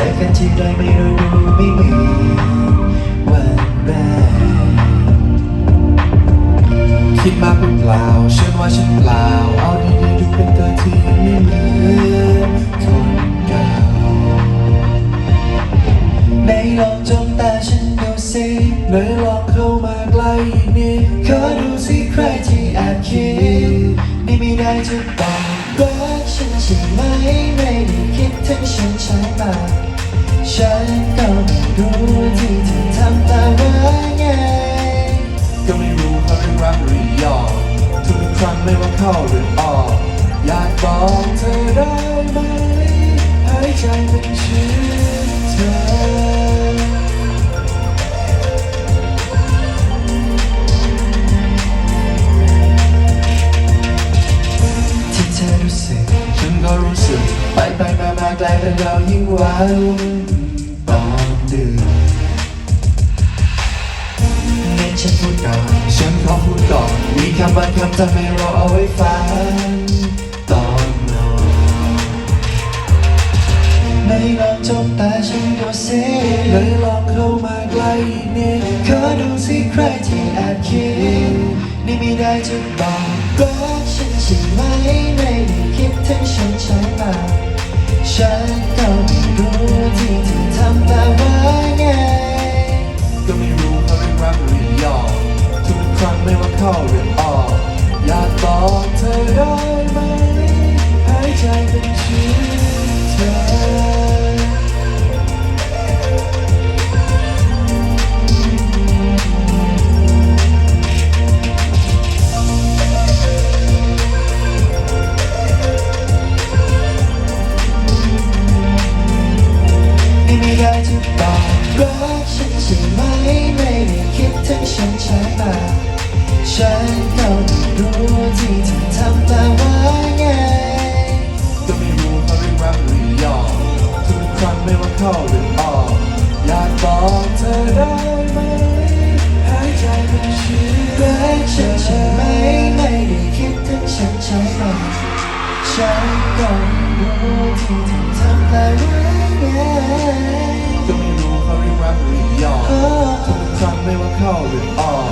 ใจกันที่ไรไม่รู้ดูไม่มีวันแบกคิดมากเปล่าเชื่อว่าฉันเปล่า เอาดีๆดูเป็นตัวที่ไม่เหมือนคนเก่าในลองจ้องตาฉันดูสิไหนลองเข้ามาใกล้นี่ขอดูสิใครที่แอบคิดนี่ไม่ได้จะบอกรักฉันใช่ไหมไม่ได้คิดถึงฉันใช่ไหม ฉันก็ไม่รู้ที่เธอทำตาว่าไง ก็ไม่รู้เขาเรียกรักหรือยอมทุกครั้งไม่ว่าเข้าหรือออก อยากบอกเธอได้ไหมหายใจเป็นชื่อเธอ ไปมามาไกลแต่เรายิ่งหวานตอนดึกเน้นฉันพูดก่อนฉันขอพูดก่อนมีคำบางคำทำให้เราเอาไว้ฟังตอนนอนไม่ลองจ้องตาฉันดูสิเลยลองเข้ามาใกล้อีกนิดขอดูสิใครที่แอบคิดนี่ไม่ได้จะบอกรักฉันใช่ไหมไม่ได้คิดถึงฉันใช่ไหม ฉันก็ไม่รู้ที่เธอทำแต่ว่าไง ก็ไม่รู้เขาเรียกรักหรือยอมทุกครั้งไม่ว่าเข้าหรือออกอยากบอกเธอ จะบอกรักฉันใช่ไหมไม่ได้คิดถึงฉันใช่ไหมฉันก็ไม่รู้ที่เธอทำแต่ว่าไงก็ไม่รู้เขาเรียกรักหรือยอมทุกครั้งไม่ว่าเข้าหรือออกอยากบอกเธอได้ไหมหายใจเป็นชื่อรักฉันใช่ไหมไม่ได้คิดถึงฉันใช่ไหมฉันก็ไม่รู้ที่เธอทำแต่ว่าไง หรือยอ